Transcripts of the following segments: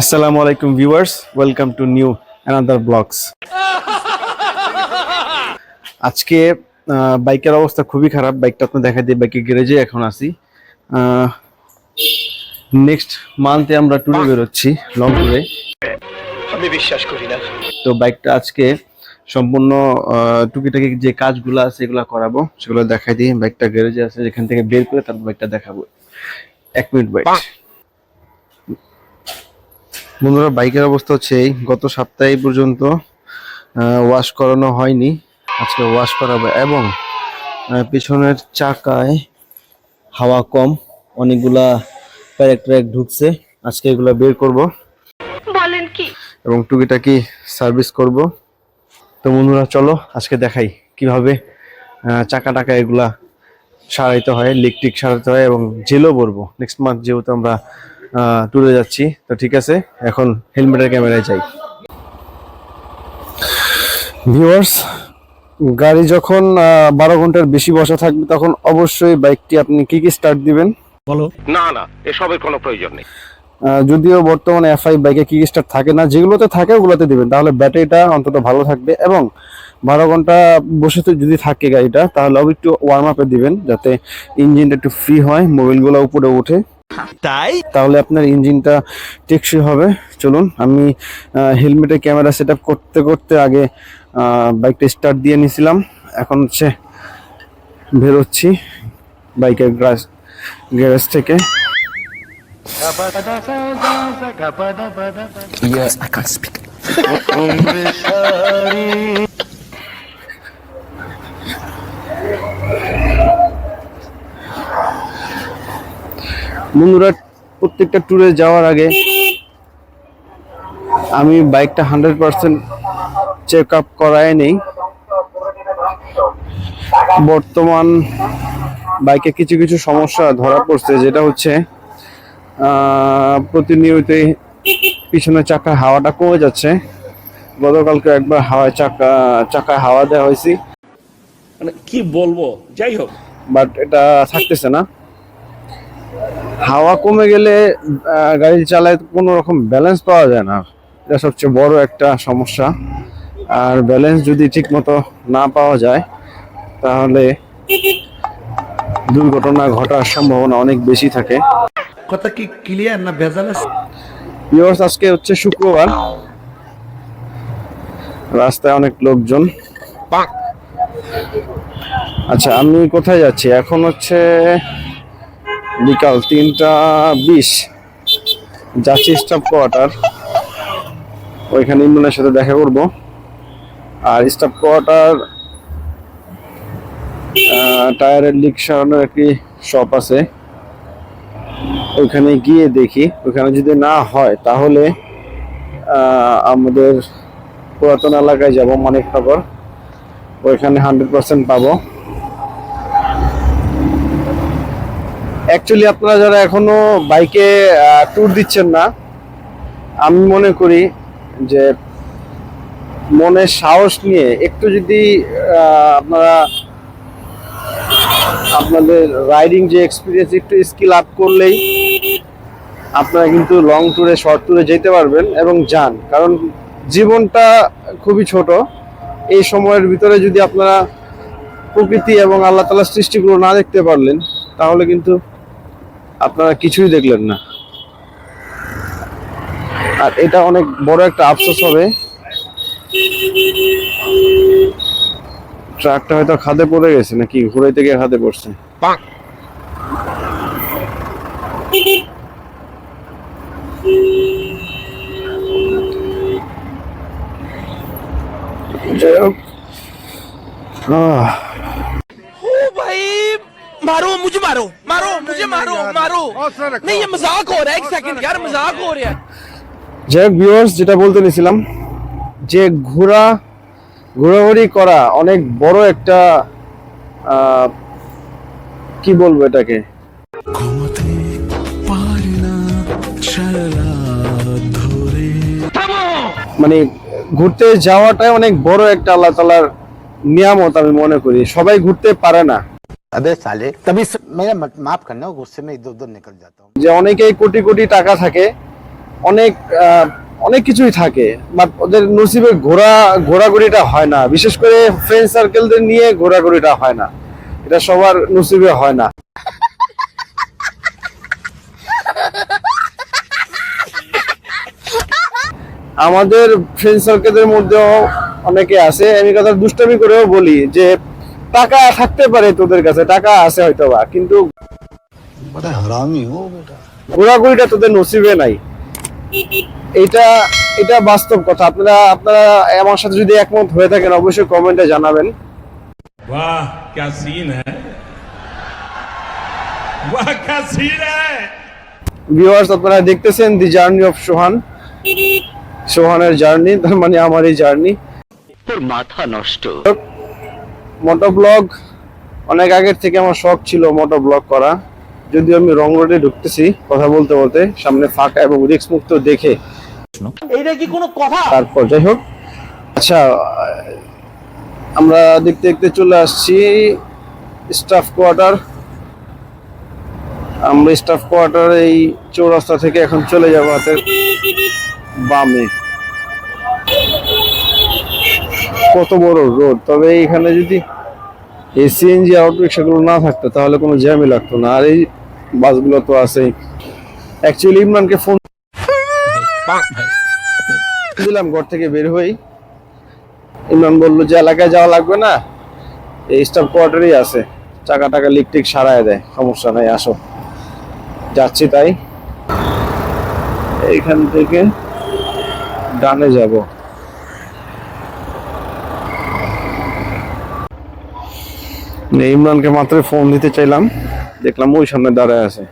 আসসালামু আলাইকুম viewers welcome to new another blogs আজকে বাইকের অবস্থা খুবই খারাপ। বাইকটা আপনি দেখা দিই বাইকের গ্যারেজে এখন আছি। নেক্সট মান্থে আমরা ট্যুরে বেরোচ্ছি লং ট্যুরে আমি বিশ্বাস করি না। তো বাইকটা আজকে সম্পূর্ণ টুকিটাকি যে কাজগুলো আছে এগুলো করাবো। সেগুলো দেখাই দিই। বাইকটা গ্যারেজে আছে যেখান থেকে বের করে তারপর বাইকটা দেখাবো। এক মিনিট বাইক বন্ধুরা বাইকের অবস্থা হচ্ছে এই। গত সপ্তাহে পর্যন্ত ওয়াশ করানো হয়নি। আজকে ওয়াশ করাবো এবং পিছনের চাকায় হাওয়া কম অনেকগুলা প্যারেক ট্র্যাক ঢুকছে। আজকে এগুলা বের করব। বলেন কি? এবং টুকিটাকি সার্ভিস করব। তো বন্ধুরা চলো আজকে দেখাই কীভাবে চাকা টাকা এগুলা সারাইতে হয় লিকটিক সারাইতে হয় এবং জেলও ভরবো। নেক্সট মান্থ যেহেতু আমরা ট্যুরে যাচ্ছি। তো ঠিক আছে এখন হেলমেটের ক্যামেরায় যাই। ভিউয়ার্স গাড়ি যখন বারো ঘণ্টার বেশি বসা থাকবে তখন অবশ্যই বাইকটি আপনি কি কি স্টার্ট দিবেন? বলো। না না এসবের কোনো প্রয়োজন নেই। যদিও বর্তমানে এফআই বাইকে কিক স্টার্ট থাকে না যেগুলোতে থাকে ওগুলোতে দিবেন। তাহলে ব্যাটারিটা অন্তত ভালো থাকবে এবং বারো ঘণ্টা বসে তো যদি থাকে গাড়িটা তাহলে একটু ওয়ার্ম আপে দিবেন যাতে ইঞ্জিনটা একটু ফ্রি হয় মোবিলগুলো উপরে ওঠে। তাই? তাহলে আপনার ইঞ্জিনটা টেকসই হবে। চলুন আমি হেলমেটে ক্যামেরা সেট করতে করতে আগে বাইকটা স্টার্ট দিয়ে নিছিলাম। এখন হচ্ছে বেরোচ্ছি বাইকের গ্রাস গ্যারেজ থেকে। Yes, I can't speak. বন্ধুরা প্রত্যেকটা ট্যুরে যাওয়ার আগে আমি বাইকটা হান্ড্রেড পার্সেন্ট চেক আপ করায় নেই। বর্তমান বাইকে কিছু কিছু সমস্যা ধরা পড়ছে যেটা হচ্ছে আহ, প্রতিনিয়তই পিছনের চাকার হাওয়াটা কমে যাচ্ছে। গতকালকে একবার হাওয়ায় চাকা চাকায় হাওয়া দেওয়া হয়েছে। মানে কি বলব? যাই হোক। বাট এটা থাকতেছে না। হাওয়া কমে গেলে গাড়ি চালায় কোনো রকম ব্যালেন্স পাওয়া যায় না। এটা সবচেয়ে বড় একটা সমস্যা। আর ব্যালেন্স যদি ঠিক মতো না পাওয়া যায় তাহলে দুর্ঘটনা ঘটার সম্ভাবনা অনেক বেশি থাকে। কথা কি ক্লিয়ার না ভেজাল আছে? আজকে হচ্ছে শুক্রবার। রাস্তায় অনেক লোকজন। আচ্ছা আমি কোথায় যাচ্ছি? এখন হচ্ছে বিকাল তিনটা বিশ। যাচ্ছি স্টাফ কোয়ার্টার ওইখানে ইমরানের সাথে দেখা করব। আর স্টাফ কোয়ার্টার টায়ারের লিক সারানোর একটি শপ আছে। ওইখানে গিয়ে দেখি। ওইখানে যদি না হয়, তাহলে আমাদের পুরাতন এলাকায় যাব, মানিকনগর। ওইখানে হান্ড্রেড পার্সেন্ট পাবো। অ্যাকচুয়ালি আপনারা যারা এখনও বাইকে ট্যুর দিচ্ছেন না, আমি মনে করি যে মনের সাহস নিয়ে একটু যদি আপনারা আপনাদের রাইডিং যে এক্সপিরিয়েন্স একটু স্কিল আপ করলেই আপনারা কিন্তু লং ট্যুরে শর্ট ট্যুরে যেতে পারবেন এবং যান। কারণ জীবনটা খুবই ছোট। এই সময়ের ভিতরে যদি আপনারা প্রকৃতি এবং আল্লাহ তালার সৃষ্টিগুলো না দেখতে পারলেন, তাহলে কিন্তু আপনারা কিছুই দেখলেন না। আর এটা অনেক বড় একটা আফসোস হবে। ট্রাকটা হয়তো খাদে পড়ে গেছে নাকি? ঘুরাইতে গিয়ে খাদে পড়ছে। যাই হোক। मारो मारो नहीं ये मजाक हो रहा है एक सेकंड यार मजाक हो रहा है যাই হোক ভিউয়ার্স যেটা বলতে নিছিলাম যে ঘোরা ঘোরাঘুরি করা অনেক বড় একটা আহ, কি বলবো এটাকে ঘুমাতে পারে না সারা রাত ধরে মানে ঘুরতে যাওয়াটাই অনেক বড় একটা আল্লাহ তালার নিয়ামত আমি মনে করি সবাই ঘুরতে পারে না আবে সালে তবে মেরা মাফ করনা গুসসে মে ইদর উদর নিকল যাতা হুম যে অনেকেই কোটি কোটি টাকা থাকে অনেক অনেক কিছুই থাকে বাট ওদের নসিবে ঘোরা ঘোরাঘুরিটা হয় না বিশেষ করে ফ্রেন্ড সার্কেলদের নিয়ে ঘোরাঘুরিটা হয় না এটা সবার নসিবে হয় না আমাদের ফ্রেন্ড সার্কেলের মধ্যেও অনেকে আছে। আমি কথা দুষ্টামি করেও বলি যে টাকা থাকতে পারে তোদের কাছে টাকা আছে হয়তো বা কিন্তু ঘোরাঘুরিটা তোদের নসিবে নাই। এটা এটা বাস্তব কথা। আপনারা আপনারা আমার সাথে যদি একমত হয়ে থাকেন অবশ্যই কমেন্টে জানাবেন। বাহ ক্যা আপনারা দেখতেছেন দি জার্নি অফ সোহান সোহানের জার্নি তার মানে আমার এই জার্নি তোর মাথা নষ্ট। মোটো ব্লগ অনেক আগের থেকে আমার শখ ছিল মোটো ব্লগ করা। যদিও আমি রং রোডে ঢুকতেছি কথা বলতে বলতে সামনে ফাঁকা এবং রিক্স মুক্ত দেখে। এইটা কি কোনো কথা? তারপর যাই হোক। আচ্ছা আমরা দেখতে দেখতে চলে আসছি স্টাফ কোয়ার্টার আমরা স্টাফ কোয়ার্টার এই চৌরাস্তা থেকে এখন চলে যাব হাতের বামে। কত বড় রোড? তবে এখানে যদি এই সিএনজি অটো রিক্সাগুলো না থাকতো, তাহলে কোনো জ্যামই লাগতো না। আর এই বাসগুলো তো আছেই। অ্যাকচুয়ালি ইমরানকে ফোন দিলাম, ঘর থেকে বের হই। ইমরান বলল, যে এলাকায় যাওয়া লাগবে না, এই স্টাফ কোয়ার্টারই আছে। চাকা টাকা লিক টিক সারায় দেয়, সমস্যা নাই, আসো। যাচ্ছি তাই। এইখান থেকে ডানে যাব। ইমরানকে মাত্র ফোন দিতে চাইলাম। দেখলাম ওই সামনে দাঁড়ায় আছে।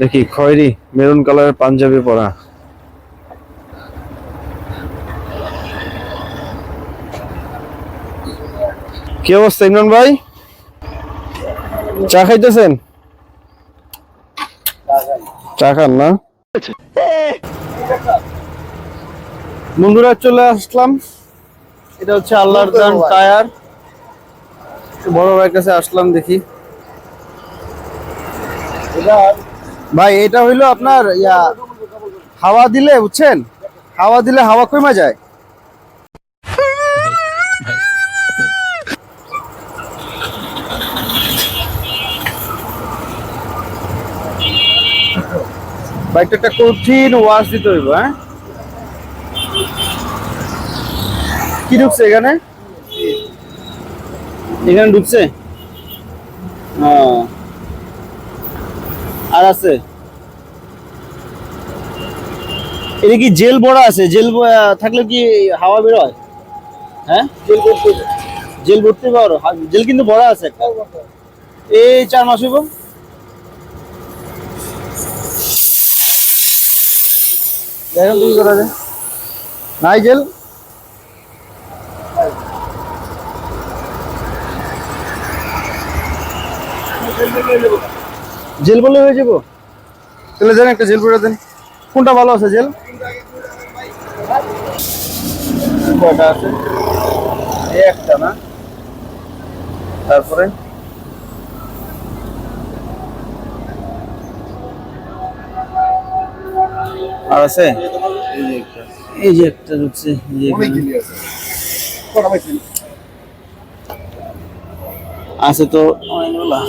দেখি, খয়েরি, মেরুন কালারের পাঞ্জাবি পরা। কি অবস্থা ইমরান ভাই? চা খাইতেছেন? চা খান না? বন্ধুরা, চলে আসলাম। এটা হচ্ছে আল্লাহর টায়ার। বড় ভাইয়ের কাছে আসলাম দেখি। ভাই, এটা হইল আপনার, ইয়া, হাওয়া দিলে, বুঝছেন? হাওয়া দিলে হাওয়া কমে যায়? বাইকটা একটা কঠিন ওয়াশ দিতে হইব হ্যাঁ? কি ঢুকছে এখানে? এখানে ঢুকছে? হ্যাঁ আর আছে? এটা কি জেল ভরা আছে? জেল থাকলে কি হাওয়া বের হয়? হ্যাঁ জেল ভর্তি। জেল ভর্তি পারো জেল কিন্তু ভরা আছে এই চার মাস হইব। দেখেন তুমি করা নাই জেল? জেল বলে হয়ে যাব? তাহলে দেন একটা জেল করে দেন। কোনটা ভালো আছে জেল? আছে? এই একটা না? তারপরে? আর আছে? এই যে একটা। ঢুকছে এখানে। আছে। তো অনেকগুলা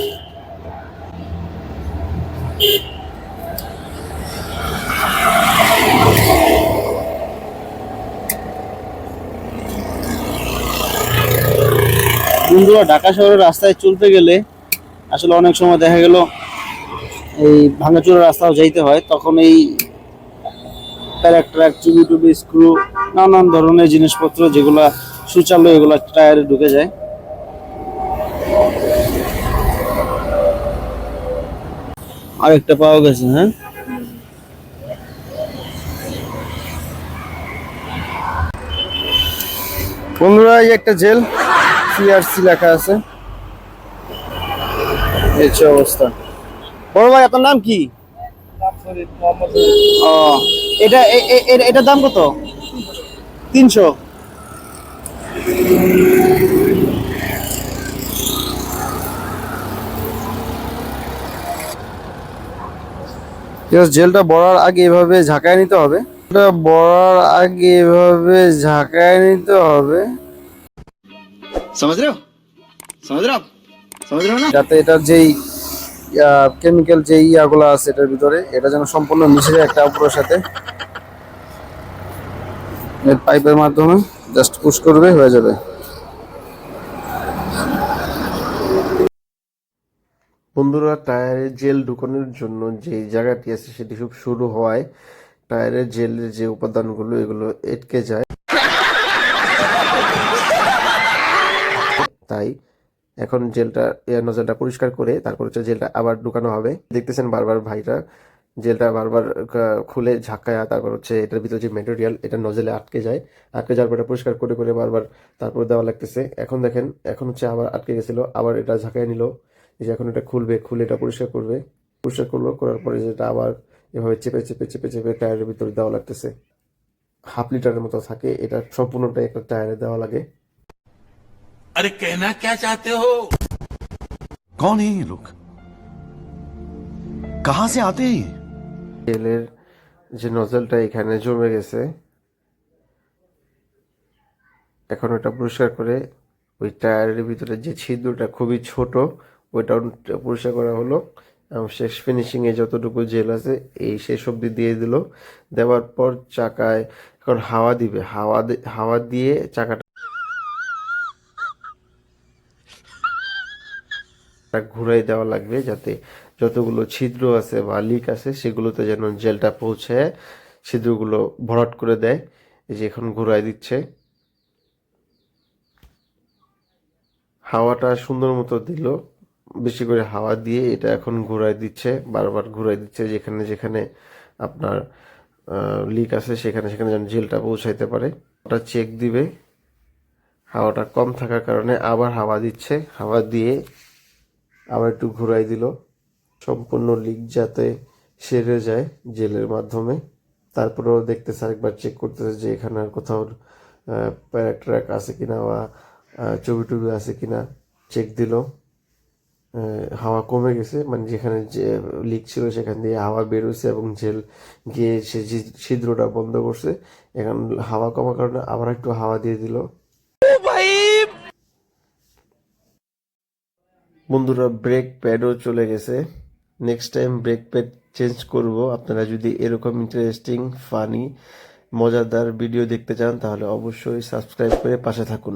বন্ধুরা, ঢাকা শহরের রাস্তায় চলতে গেলে আসলে অনেক সময় দেখা গেল এই ভাঙাচোরা রাস্তাও যাইতে হয়, তখন এই প্যারাক ট্র্যাক চুবি টুবি, স্ক্রু, নানান ধরনের জিনিসপত্র যেগুলা সুচালু, এগুলা টায়ারে ঢুকে যায়। আরেকটা পাওয়া গেছে হ্যাঁ? বন্ধুরা, এই একটা জেল। সিআরসি লেখা আছে। এই অবস্থা। বড় ভাই, আপনার নাম কি? ও, এটা এটার দাম কত? তিনশো। জেলটা বড়ার আগে এভাবে ঝাঁকায় নিতে হবে। এটা বড়ার আগে এভাবে ঝাঁকায় নিতে হবে। समझ रहे हो समझ रहे हो आप समझ रहे हो ना যাতে এটার যেই কেমিক্যাল যে ইয়াগুলো আছে এটার ভিতরে এটা যেন সম্পূর্ণ মিশে যায় একটা অপরের সাথে পাইপের মাধ্যমে জাস্ট পুশ করবে হয়ে যাবে বন্ধুরা টায়ারে জেল ঢুকানোর জন্য যে জায়গাটি আছে সেটি খুব শুরু হওয়ায় টায়ারের জেলের যে উপাদানগুলো এগুলো এটকে যায় তাই এখন জেলটা নজলটা পরিষ্কার করে তারপর হচ্ছে জেলটা আবার ঢুকানো হবে। দেখতেছেন বারবার ভাইরা জেলটা বারবার খুলে ঝাঁকায়া তারপর হচ্ছে এটার ভিতরে যে মেটেরিয়াল এটা নজলে আটকে যায়। আটকে যাওয়ার পরে পরিষ্কার করে করে বারবার তারপর দেওয়া লাগতেছে। এখন দেখেন, এখন হচ্ছে আবার আটকে গেছিল, আবার এটা ঝাঁকায় নিল। যে এখন এটা খুলবে, খুলে এটা পরিষ্কার করবে। পরিষ্কার করল, করার পরে যেটা আবার এভাবে চেপে চেপে চেপে চেপে টায়ারের ভিতরে দেওয়া লাগতেছে। হাফ লিটারের মতো থাকে, এটা সম্পূর্ণটাই একটা টায়ারে দেওয়া লাগে। अरे कहना क्या चाहते हो कौन है ये लोग कहां से आते हैं ये তেলের যে নজলটা এখানে জমে গেছে এখন ওটা পরিষ্কার করে ওই টায়ারের ভিতরে যে ছিদ্রটা খুবই ছোট ওইটাও পরিষ্কার করা হলো এবং শেষ ফিনিশিং এ যতটুকু জেল আছে এই শেষ অবধি দিয়ে দিল দেওয়ার পর চাকায় এখন হাওয়া দিবে হাওয়া দি- হাওয়া দিয়ে চাকাটা ঘুরাই দেওয়া লাগবে যাতে যতগুলো ছিদ্র আছে বা লিক আছে সেগুলোতে যেন জেলটা পৌঁছে ছিদ্রগুলো ভরাট করে দেয়। এই যে এখন ঘুরাই দিচ্ছে। হাওয়াটা সুন্দর মতো দিল। বেশি করে হাওয়া দিয়ে এটা এখন ঘুরাই দিচ্ছে, বারবার ঘুরাই দিচ্ছে যেখানে যেখানে আপনার লিক আছে সেখানে সেখানে যেন জেলটা পৌঁছাইতে পারে। ওটা চেক দিবে। হাওয়াটা কম থাকার কারণে আবার হাওয়া দিচ্ছে। হাওয়া দিয়ে আবার একটু ঘুরাই দিল। সম্পূর্ণ লিক যাতে সেরে যায় জেলের মাধ্যমে। তারপরেও দেখতেছে আরেকবার চেক করতেছে যে এখানে আর কোথাও প্যারাক ট্র্যাক আছে কিনা বা ছবি টবি আছে কিনা। চেক দিল। হাওয়া কমে গেছে। মানে যেখানে যে লিক ছিল সেখান দিয়ে হাওয়া বেরোছে এবং জেল গিয়ে সে ছিদ্রটা বন্ধ করছে, এখন হাওয়া কমার কারণে আবার একটু হাওয়া দিয়ে দিল। বন্ধুরা ব্রেক প্যাডও চলে গেছে। Next time brake pad change করব। আপনারা যদি এরকম ইন্টারেস্টিং ফানি মজাদার ভিডিও দেখতে চান, তাহলে অবশ্যই সাবস্ক্রাইব করে পাশে থাকুন।